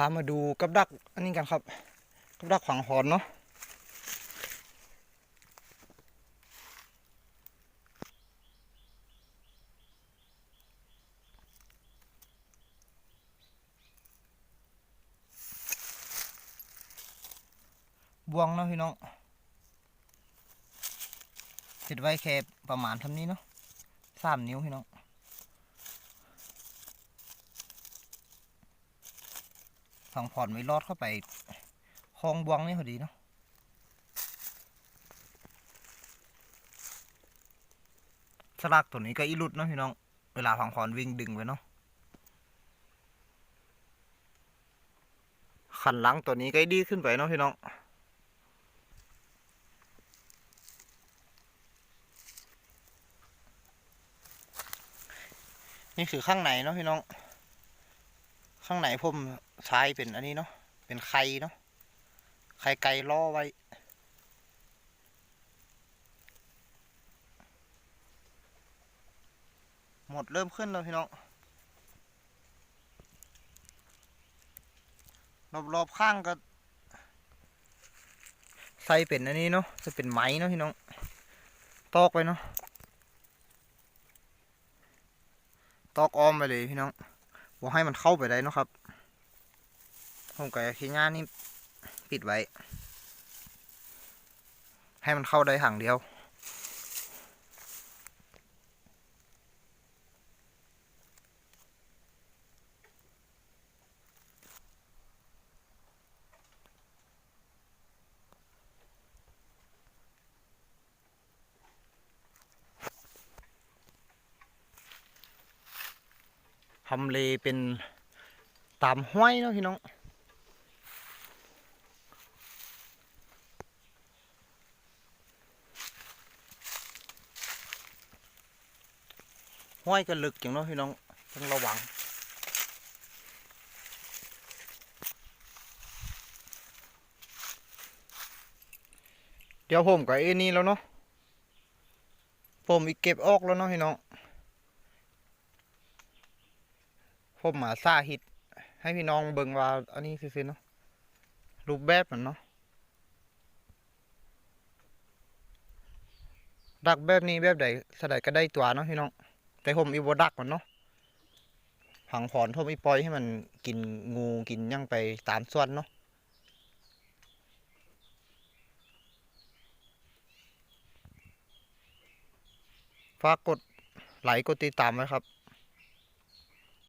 พามาดูกับดักอันนี้กันครับ กับดักขวางหอนเนาะบวงเนาะพี่น้องติดไว้แค่ประมาณเท่านี้เนาะสามนิ้วพี่น้อง ฝั่งผ่อนไม่รอดเข้าไปคลองบวงนี่พอดีเนาะสลักตัวนี้ก็อีลุดเนาะพี่น้อง เวลาฝั่งผ่อนวิ่งดึงไปเนาะขันหลังตัวนี้ก็ดีขึ้นไปเนาะพี่น้องนี่คือข้างในเนาะพี่น้อง ข้างในผม ใช้เป็นอันนี้เนาะเป็นไข่เนาะไข่ไก่ล่อไว้ หมดเริ่มขึ้นแล้วพี่น้องรอบๆข้างก็ใส่เป็นอันนี้เนาะจะเป็นไม้เนาะพี่น้อง ตอกไว้เนาะตอกอ้อมไปเลยพี่น้องบอกให้มันเข้าไปได้เนาะครับ ผมกับขี้ง่านี่ปิดไว้ ให้มันเข้าได้ห่างเดียว ทำเลเป็นตามห้วยเนาะพี่น้อง ห้วยก็ลึกอย่างเนาะพี่น้องต้องระวัง เดี๋ยวผมกับเอ็นี่แล้วเนาะผมอีกเก็บออกแล้วเนาะพี่น้องผมมาซาฮิตให้พี่น้องเบิ่งว่า อันนี้ซื่อๆเนาะรูปแบบมันเนาะดักแบบนี้แบบใดสดายก็ได้ตัวเนาะพี่น้อง แต่ผมอีโบดักมันเนาะผังผอนผมอีปอยให้มันกินงูกินยังไปตามส่วนเนาะฝากกดไลค์กดติดตามไว้ครับ